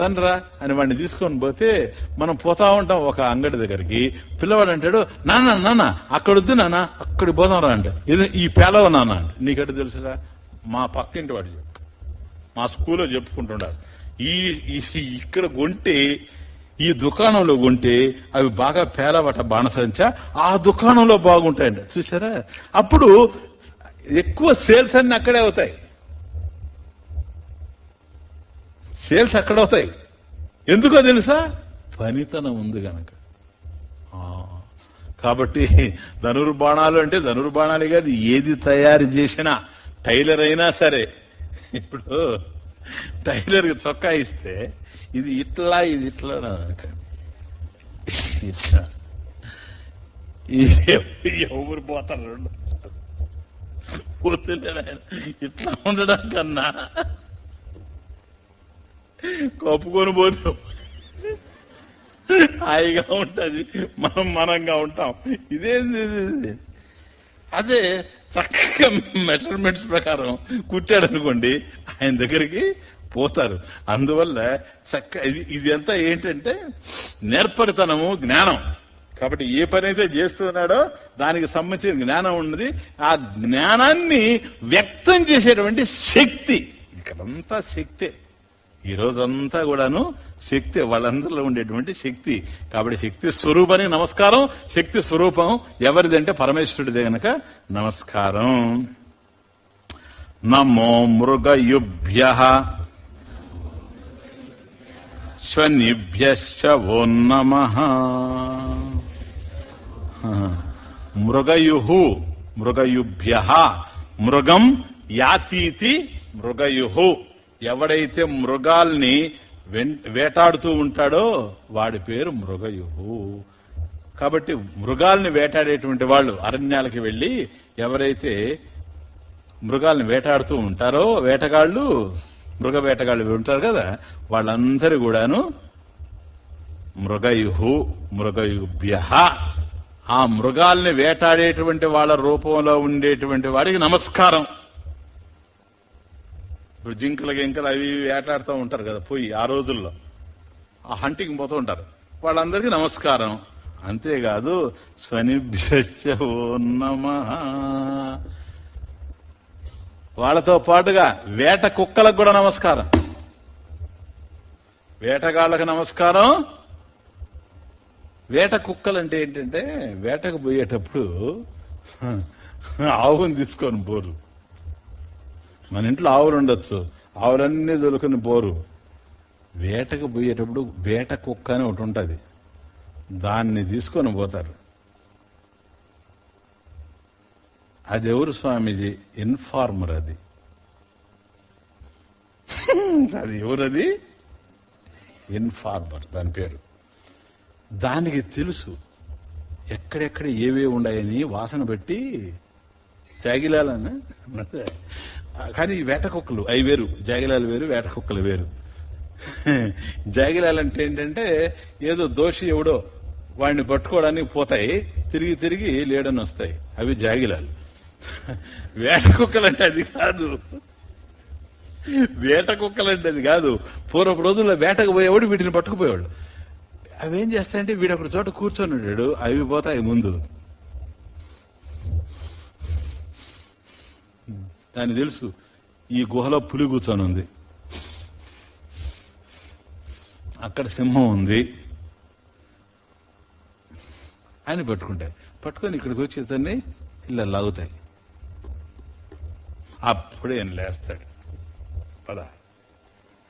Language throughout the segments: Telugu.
తండ్రా అని వాడిని తీసుకొని పోతే మనం పోతా ఉంటాం ఒక అంగడి దగ్గరికి. పిల్లవాడు అంటాడు నాన్న నాన్న అక్కడ వద్దు నాన్న అక్కడికి పోదాం రా అంటే. ఇది ఈ పేలవ నాన్న అంటే. నీకెట తెలుసురా? మా పక్కింటి వాడు చెప్పు. మా స్కూల్లో చెప్పుకుంటున్నారు ఈ ఈ- ఇక్కడ కొంటే ఈ దుకాణంలో కొంటే అవి బాగా పేలవట బాణసంచ ఆ దుకాణంలో బాగుంటాయండి చూసారా అప్పుడు ఎక్కువ సేల్స్ అన్ని అక్కడే అవుతాయి. సేల్స్ అక్కడ అవుతాయి? ఎందుకో తెలుసా? పనితనం ఉంది గనక. కాబట్టి ధనుర్బాణాలు అంటే ధనుర్బాణాలే కాదు ఏది తయారు చేసినా టైలర్ అయినా సరే. ఇప్పుడు టైలర్ చొక్కా ఇస్తే ఇది ఇట్లా ఇది ఇట్లా ఇట్లా. ఇది ఎవరు పోతారు? రెండు. ఇట్లా ఉండడం కన్నా కప్పుకొని పోతాం హాయిగా ఉంటుంది. మనం మనంగా ఉంటాం. ఇదేంది అదే చక్కగా మెజర్మెంట్స్ ప్రకారం కుట్టాడు అనుకోండి ఆయన దగ్గరికి పోతారు. అందువల్ల చక్క ఇది ఇది అంతా ఏంటంటే నేర్పరితనము జ్ఞానం. కాబట్టి ఏ పని అయితే చేస్తున్నాడో దానికి సంబంధించిన జ్ఞానం ఉన్నది. ఆ జ్ఞానాన్ని వ్యక్తం చేసేటువంటి శక్తి. ఇక్కడంతా శక్తే. ఈ రోజంతా కూడాను శక్తి వాళ్ళందరిలో ఉండేటువంటి శక్తి. కాబట్టి శక్తి స్వరూపానికి నమస్కారం శక్తి స్వరూపం ఎవరిదంటే పరమేశ్వరుడిదే గనక నమస్కారం. నమో మృగయుభ్య శనిభ్యో నమ. మృగయు మృగయుభ్య మృగం యాతీతి మృగయు ఎవడైతే మృగాల్ని వెన్- వేటాడుతూ ఉంటాడో వాడి పేరు మృగయుహు కాబట్టి మృగాల్ని వేటాడేటువంటి వాళ్ళు అరణ్యాలకి వెళ్ళి ఎవరైతే మృగాల్ని వేటాడుతూ ఉంటారో వేటగాళ్ళు మృగ వేటగాళ్ళు ఉంటారు కదా వాళ్ళందరూ కూడాను మృగయుహు మృగయుభ్య. ఆ మృగాల్ని వేటాడేటువంటి వాళ్ళ రూపంలో ఉండేటువంటి వాడికి నమస్కారం. ఇప్పుడు జింకలు గింకలు అవి ఇవి వేటాడుతూ ఉంటారు కదా పోయి ఆ రోజుల్లో. ఆ హంటింగ్ పోతూ ఉంటారు. వాళ్ళందరికీ నమస్కారం. అంతేకాదు స్వనిభ్యశ్చ వాళ్ళతో పాటుగా వేట కుక్కలకు కూడా నమస్కారం. వేటగాళ్ళకు నమస్కారం. వేట కుక్కలు అంటే ఏంటంటే వేటకు పోయేటప్పుడు ఆవుని తీసుకొని పోరు. మన ఇంట్లో ఆవులు ఉండొచ్చు. ఆవులన్నీ దొరుకుని పోరు వేటకు పోయేటప్పుడు వేట కుక్క అని ఒకటి ఉంటుంది. దాన్ని తీసుకొని పోతారు. అది ఎవరు స్వామీజీ? ఇన్ఫార్మర్ అది. అది ఎవరది? ఇన్ఫార్మర్ దాని పేరు. దానికి తెలుసు ఎక్కడెక్కడ ఏవే ఉన్నాయని వాసన పెట్టి జాగిలాలని కానీ వేట కుక్కలు అవి వేరు. జాగిలాలు వేరు వేట కుక్కలు వేరు. జాగిలాలు అంటే ఏంటంటే ఏదో దోషి ఎవడో వాడిని పట్టుకోవడానికి పోతాయి తిరిగి తిరిగి లేడని వస్తాయి. అవి జాగిలాలు. వేట కుక్కలు అంటే అది కాదు. వేట కుక్కలు అంటే అది కాదు. పూర్వపు రోజుల్లో వేటకు పోయేవాడు వీటిని పట్టుకుపోయేవాడు. అవి ఏం చేస్తాయంటే వీడు ఒక చోట కూర్చొని ఉంటాడు అవి పోతాయి ముందు. దానికి తెలుసు ఈ గుహలో పులి కూర్చొని ఉంది అక్కడ సింహం ఉంది. ఆయన పట్టుకుంటాయి పట్టుకొని ఇక్కడికి వచ్చి ఇతన్ని ఇలా లాగుతాయి. అప్పుడే ఆయన లేస్తాడు. పదా.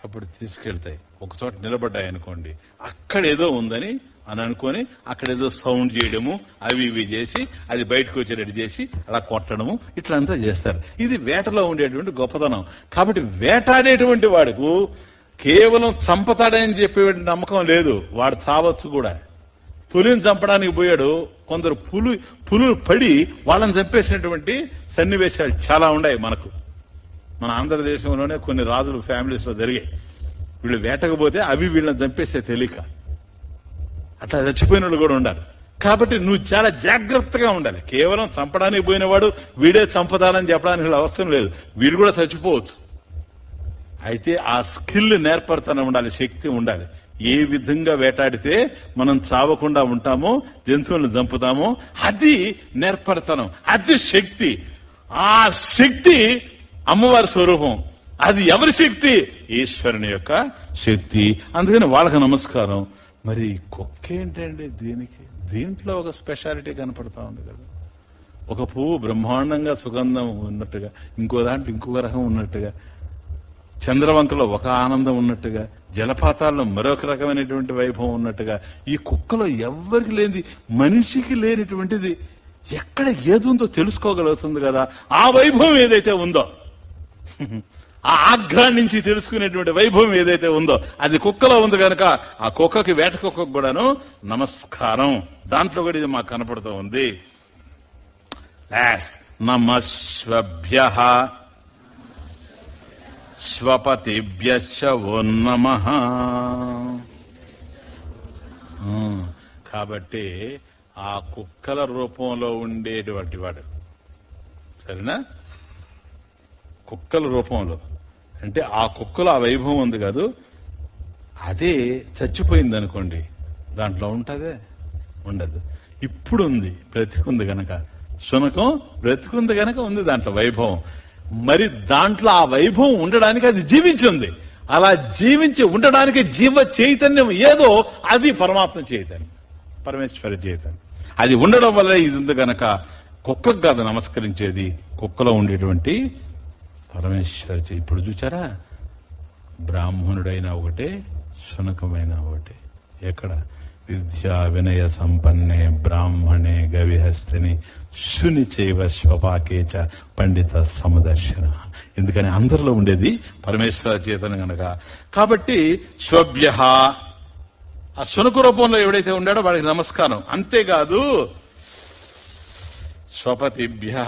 అప్పుడు తీసుకెళ్తాయి. ఒక చోట నిలబడ్డాయి అనుకోండి అక్కడ ఏదో ఉందని అని అనుకొని అక్కడ ఏదో సౌండ్ చేయడము అవి ఇవి చేసి అది బయటకు వచ్చేటట్టు చేసి అలా కొట్టడము ఇట్లా అంతా చేస్తారు. ఇది వేటలో ఉండేటువంటి గొప్పతనం. కాబట్టి వేటాడేటువంటి వాడుకు కేవలం చంపతాడని చెప్పేటువంటి నమ్మకం లేదు. వాడు చావచ్చు కూడా. పులిని చంపడానికి పోయాడు. కొందరు పులు పులులు పడి వాళ్ళని చంపేసినటువంటి సన్నివేశాలు చాలా ఉన్నాయి మనకు. మన ఆంధ్రదేశంలోనే కొన్ని రాజులు ఫ్యామిలీస్లో జరిగాయి. వీళ్ళు వేటకపోతే అవి వీళ్ళని చంపేసే తెలియక అట్లా చచ్చిపోయిన వాళ్ళు కూడా ఉండాలి. కాబట్టి నువ్వు చాలా జాగ్రత్తగా ఉండాలి. కేవలం చంపడానికి పోయినవాడు వీడే చంపుతాడని చెప్పడానికి అవసరం లేదు. వీడు కూడా చచ్చిపోవచ్చు. అయితే ఆ స్కిల్ నేర్పడతనం ఉండాలి శక్తి ఉండాలి. ఏ విధంగా వేటాడితే మనం చావకుండా ఉంటామో జంతువులను చంపుతామో అది నేర్పడతనం అది శక్తి. ఆ శక్తి అమ్మవారి స్వరూపం. అది ఎవరి శక్తి? ఈశ్వరుని యొక్క శక్తి. అందుకని వాళ్ళకి నమస్కారం. మరి కుక్క ఏంటండి దీనికి? దీంట్లో ఒక స్పెషాలిటీ కనపడతా ఉంది కదా. ఒక పువ్వు బ్రహ్మాండంగా సుగంధం ఉన్నట్టుగా ఇంకో దాంట్లో ఇంకొక రకం ఉన్నట్టుగా చంద్రవంకలో ఒక ఆనందం ఉన్నట్టుగా జలపాతాల్లో మరొక రకమైనటువంటి వైభవం ఉన్నట్టుగా ఈ కుక్కలో ఎవ్వరికి లేనిది మనిషికి లేనిటువంటిది ఎక్కడ ఏదుందో తెలుసుకోగలుగుతుంది కదా. ఆ వైభవం ఏదైతే ఉందో. ఆ ఆగ్రహం నుంచి తెలుసుకునేటువంటి వైభవం ఏదైతే ఉందో అది కుక్కలో ఉంది కనుక ఆ కుక్కకి వేట కుక్కకు కూడాను నమస్కారం. దాంట్లో కూడా ఇది మాకు కనపడుతూ ఉంది. లాస్ట్ నమస్వభ్య స్వపతిభ్యశ్చ ఓ నమ. కాబట్టి ఆ కుక్కల రూపంలో ఉండేటువంటి వాడు. సరేనా? కుక్కల రూపంలో. అంటే ఆ కుక్కలో ఆ వైభవం ఉంది కాదు. అదే చచ్చిపోయింది అనుకోండి దాంట్లో ఉంటుందే ఉండదు. ఇప్పుడు ఉంది బ్రతికుంది గనక. శునకం బ్రతికుంది గనక ఉంది దాంట్లో వైభవం. మరి దాంట్లో ఆ వైభవం ఉండడానికి అది జీవించింది. అలా జీవించి ఉండడానికి జీవ చైతన్యం ఏదో అది పరమాత్మ చైతన్యం. పరమేశ్వర చైతన్యం. అది ఉండడం వల్ల ఇది ఉంది గనక. కుక్కకు కాదు నమస్కరించేది కుక్కలో ఉండేటువంటి పరమేశ్వర ఇప్పుడు చూచారా? బ్రాహ్మణుడైనా ఒకటే శునకమైన ఒకటే. ఎక్కడ? విద్యా వినయ సంపన్నే బ్రాహ్మణే గవిహస్తిని శుని చేవ స్వపాకేచ పండిత సమదర్శన. ఎందుకని అందరిలో ఉండేది పరమేశ్వర చేతన గనక. కాబట్టి స్వభ్య ఆ శునకు రూపంలో ఎవడైతే ఉండాడో వాడికి నమస్కారం. అంతేకాదు స్వపతిభ్య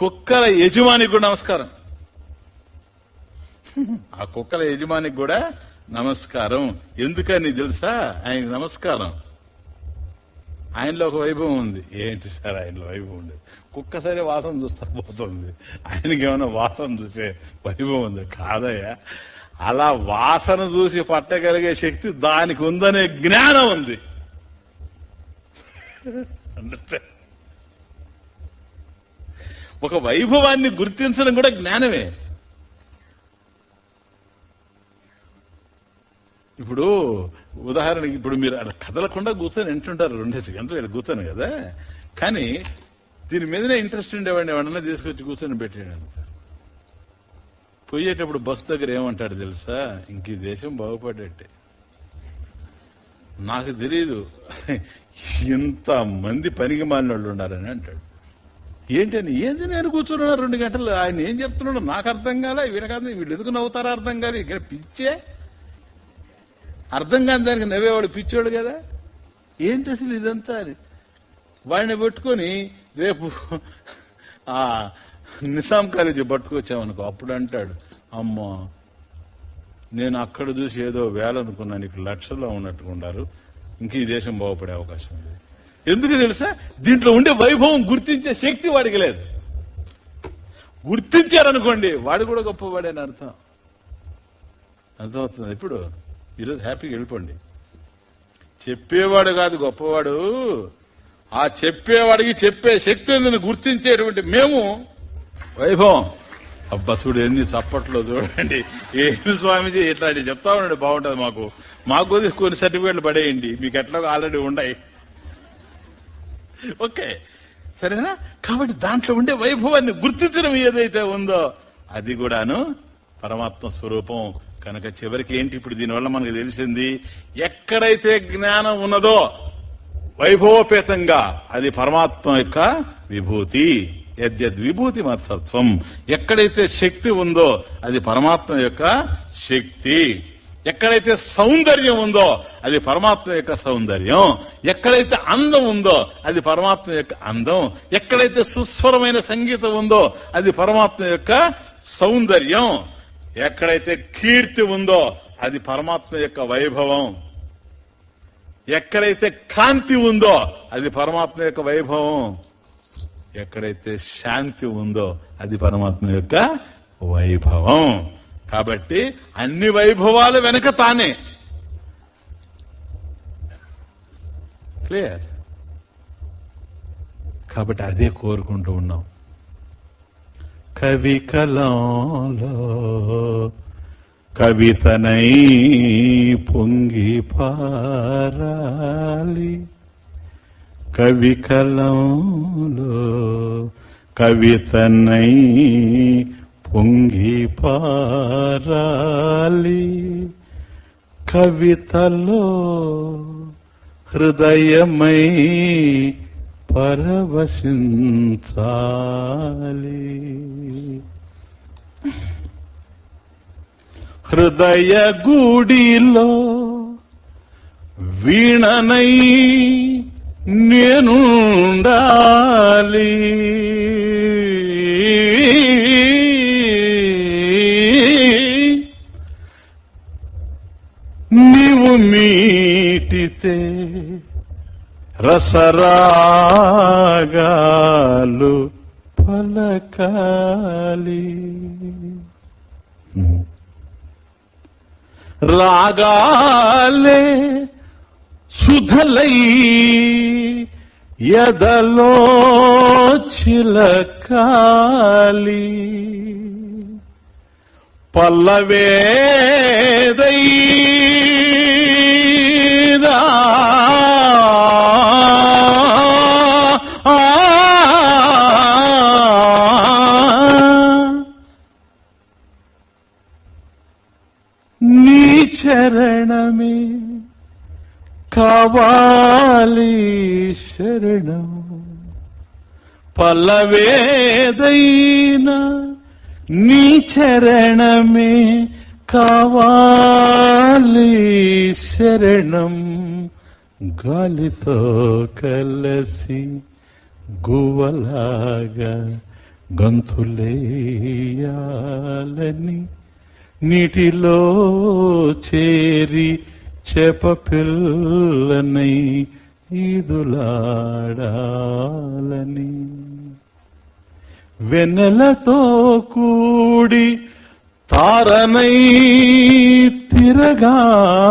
కుక్కల యజమానికి కూడా నమస్కారం. ఆ కుక్కల యజమానికి కూడా నమస్కారం. ఎందుకని తెలుసా? ఆయన నమస్కారం. ఆయనలో ఒక వైభవం ఉంది. ఏంటి సార్ ఆయనలో వైభవం ఉంది? కుక్క సరే వాసన చూస్తా పోతుంది. ఆయనకి ఏమైనా వాసన చూసే వైభవం ఉంది? కాదయ్యా. అలా వాసన చూసి పట్టగలిగే శక్తి దానికి ఉందనే జ్ఞానం ఉంది. Understand? ఒక వైభవాన్ని గుర్తించడం కూడా జ్ఞానమే. ఇప్పుడు ఉదాహరణకి ఇప్పుడు మీరు అలా కదలకుండా కూర్చొని వింటుంటారు రెండేసి గంటలు ఇక్కడ కూర్చొని కదా. కానీ దీని మీదనే ఇంట్రెస్ట్ ఉండేవాడిని ఎవడన్నా తీసుకొచ్చి కూర్చొని పెట్టాడు పోయేటప్పుడు బస్సు దగ్గర ఏమంటాడు తెలుసా? ఇంక ఈ దేశం బాగుపడేట్టే. నాకు తెలియదు ఇంత మంది పనికి మాలిన వాళ్ళు ఉన్నారని అంటాడు. ఏంటని? ఏంది నేను కూర్చున్నాను రెండు గంటలు? ఆయన ఏం చెప్తున్నాడు నాకు అర్థం కాలే. వీళ్ళకి వీళ్ళు ఎందుకు నవ్వుతారో అర్థం కాలే. ఇక్కడ పిచ్చే. అర్థం కాని దానికి నవ్వేవాడు పిచ్చోడు కదా. ఏంటి అసలు ఇదంతా అని? వాడిని పెట్టుకొని రేపు ఆ నిజాం కాలేజీ పట్టుకొచ్చామనుకో అప్పుడు అంటాడు అమ్మా నేను అక్కడ చూసి ఏదో వేలనుకున్నాను అనుకున్నా నీకు లక్షల్లో ఉన్నట్టుకున్నారు ఇంక ఈ దేశం బాగుపడే అవకాశం ఉంది. ఎందుకు తెలుసా? దీంట్లో ఉండే వైభవం గుర్తించే శక్తి వాడికి లేదు. గుర్తించారనుకోండి వాడు కూడా గొప్పవాడని అర్థం. అర్థమవుతుంది. ఇప్పుడు ఈరోజు హ్యాపీగా వెళ్ళిపోండి. చెప్పేవాడు కాదు గొప్పవాడు. ఆ చెప్పేవాడికి చెప్పే శక్తి ఉందని గుర్తించేటువంటి మేము వైభవం. అబ్బా చూడు ఎన్ని చప్పట్లో చూడండి. ఏమి స్వామిజీ ఇట్లాంటి చెప్తా ఉండండి బాగుంటుంది మాకు. మాకు కొన్ని సర్టిఫికేట్లు పడేయండి. మీకు ఎట్లా ఆల్రెడీ ఉన్నాయి. ఓకే. సరేనా? కాబట్టి దాంట్లో ఉండే వైభవాన్ని గుర్తించడం ఏదైతే ఉందో అది కూడాను పరమాత్మ స్వరూపం. కనుక చివరికి ఏంటి ఇప్పుడు దీనివల్ల మనకు తెలిసింది? ఎక్కడైతే జ్ఞానం ఉన్నదో వైభవపేతంగా అది పరమాత్మ యొక్క విభూతి యద్యద్ విభూతి మత్సత్వం. ఎక్కడైతే శక్తి ఉందో అది పరమాత్మ యొక్క శక్తి. ఎక్కడైతే సౌందర్యం ఉందో అది పరమాత్మ యొక్క సౌందర్యం. ఎక్కడైతే అందం ఉందో అది పరమాత్మ యొక్క అందం. ఎక్కడైతే సుస్వరమైన సంగీతం ఉందో అది పరమాత్మ యొక్క సౌందర్యం. ఎక్కడైతే కీర్తి ఉందో అది పరమాత్మ యొక్క వైభవం. ఎక్కడైతే కాంతి ఉందో అది పరమాత్మ యొక్క వైభవం. ఎక్కడైతే శాంతి ఉందో అది పరమాత్మ యొక్క వైభవం. కాబట్టి అన్ని వైభవాలు వెనక తానే. క్లియర్ కాబట్టి అదే కోరుకుంటూ ఉన్నాం. కవి కలంలో కవితనై పొంగి పారాలి. కవి కలంలో కవితనై పొంగి పారాలి కవితలో హృదయమై పరవశించాలి. హృదయ గుడిలో వీణనై నేనుండాలి. మీటితే రసరాగాలు పలకాలి. రాగాలే సుధలై ఎదలో చిలకాలి. పల్లవేదై నీ. చరణమే కావాలి శరణం. పల్లవేదైనా నీ చరణమే కావాలి శరణం గాలితో కలసి గువలాగా గంతులేయాలని నీటిలో చేరి చేప పిల్లనై ఈదులాడాలని. వెన్నెలతో కూడి తారనై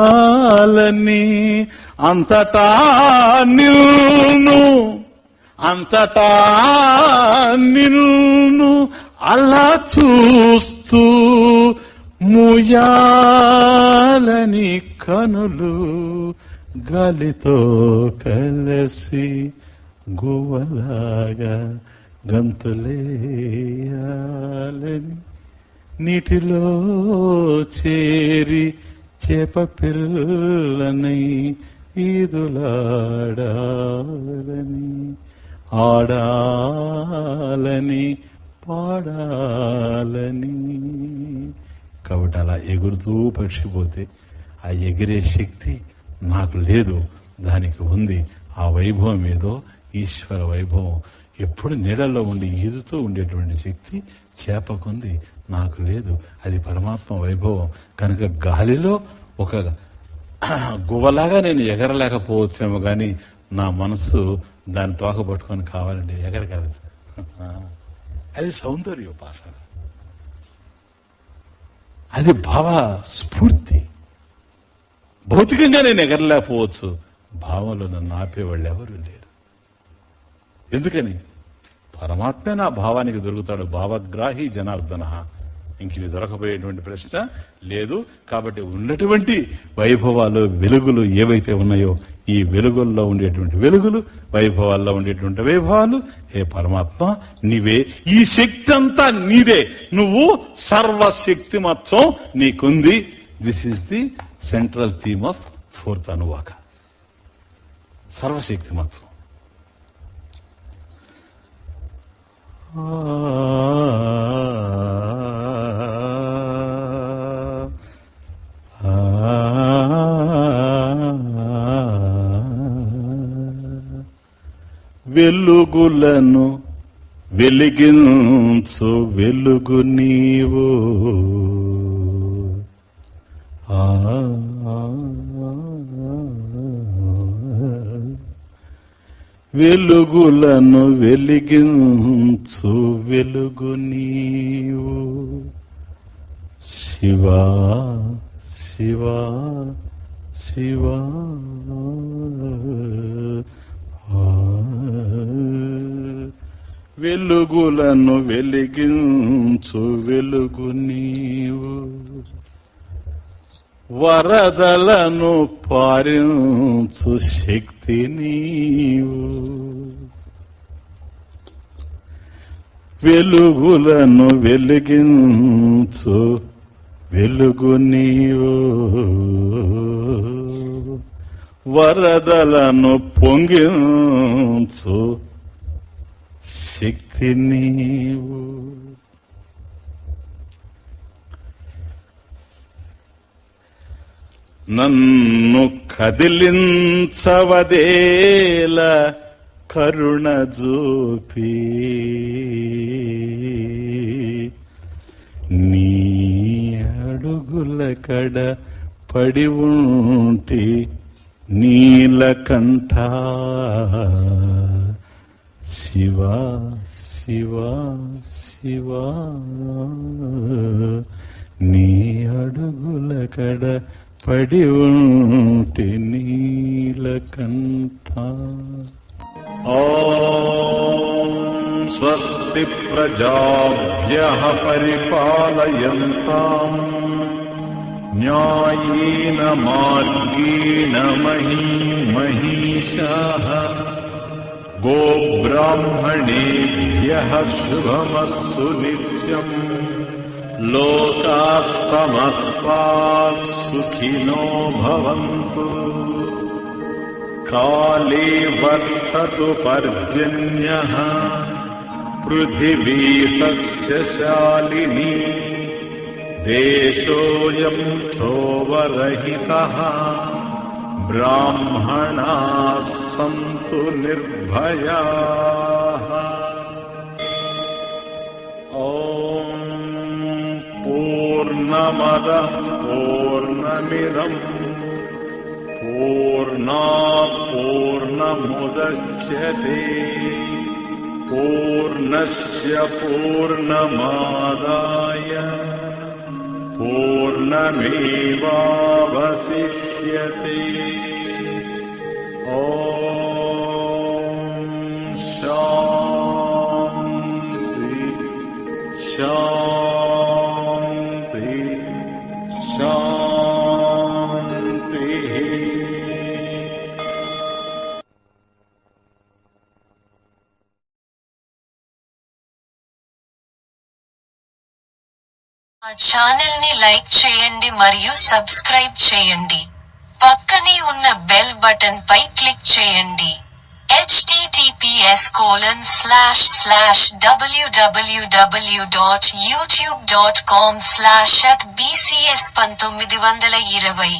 తిరగాలని అంతటా నిన్ను అంతటా నిన్ను అలా చూస్తూ ముయాలని కనులు గాలితో కలిసి గువలాగా గంతులేయాలని నీటిలో చేరి చేప పిల్లనై ఈదులాడాలని ఆడాలని పాడాలని. కాబట్టి అలా ఎగురుతూ పక్షిపోతే ఆ ఎగిరే శక్తి నాకు లేదు. దానికి ఉంది ఆ వైభవం ఏదో ఈశ్వర వైభవం. ఎప్పుడు నీడల్లో ఉండి ఈదుతూ ఉండేటువంటి శక్తి చేపకుంది. నాకు లేదు. అది పరమాత్మ వైభవం. కనుక గాలిలో ఒక గువ్వలాగా నేను ఎగరలేకపోవచ్చేమో కానీ నా మనసు దాన్ని తోక పట్టుకొని కావాలంటే ఎగరగలదు. అది సౌందర్యోపాసన. అది భావ స్ఫూర్తి. భౌతికంగా నేను ఎగరలేకపోవచ్చు. భావంలో నన్ను ఆపేవాళ్ళు ఎవరు లేరు. ఎందుకని? పరమాత్మే నా భావానికి దొరుకుతాడు. భావగ్రాహి జనార్దన. ఇంక ఇది దొరకపోయేటువంటి ప్రశ్న లేదు. కాబట్టి ఉన్నటువంటి వైభవాలు వెలుగులు ఏవైతే ఉన్నాయో ఈ వెలుగుల్లో ఉండేటువంటి వెలుగులు వైభవాల్లో ఉండేటువంటి వైభవాలు హే పరమాత్మ నీవే. ఈ శక్తి అంతా నీదే. నువ్వు సర్వశక్తి మొత్తం నీకుంది. This is the central theme of fourth అనువాక సర్వశక్తి మాత్రం. వెలుగులను వెలిగించు వెలుగు నీవు. ఆ వెలుగులను వెలిగించు వెలుగు నీవు. శివా శివా శివా. ఆ. వెలుగులను వెలిగించు వెలుగు నీవు. వరదలను పారించు శక్తి నీవు. వెలుగులను వెలిగించు వెలుగు నీవు. వరదలను పొంగించు శక్తి నీవు నన్ను కదిలించవదేల కరుణ జూపి. నీ అడుగుల కడ పడి ఉంటి నీలకంఠ శివా శివా శివా నీ అడుగుల కడ పడి ఉంటి నీలకంఠ ఓం స్వస్తి ప్రజాభ్య పరిపాలయంతాం న్యాయేన మార్గేణ మహీ మహిషాः गोब्राह्मणेभ्यः शुभमस्तु नित्यम्। लोकाः समस्ताः सुखिनो भवन्तु। काले वर्षतु पर्जन्यः। पृथिवी सस्यशालिनी देशोऽयम् क्षोभरहितः ब्राह्मणाः सन्तु निर्भयाः। ॐ पूर्णमदः पूर्णमिदम् पूर्णात् पूर्णमुदच्यते पूर्णस्य पूर्णमादाय पूर्णमेवावशिष्यते ॐ शान्ति शान्ति शान्तिः మా ఛానల్ ని లైక్ చేయండి మరియు సబ్స్క్రైబ్ చేయండి పక్కనే ఉన్న బెల్ బటన్ పై క్లిక్ చేయండి. https colon slash slash W W W dot YouTube dot com slash at BCS పంతొమ్మిది వందల ఇరవై.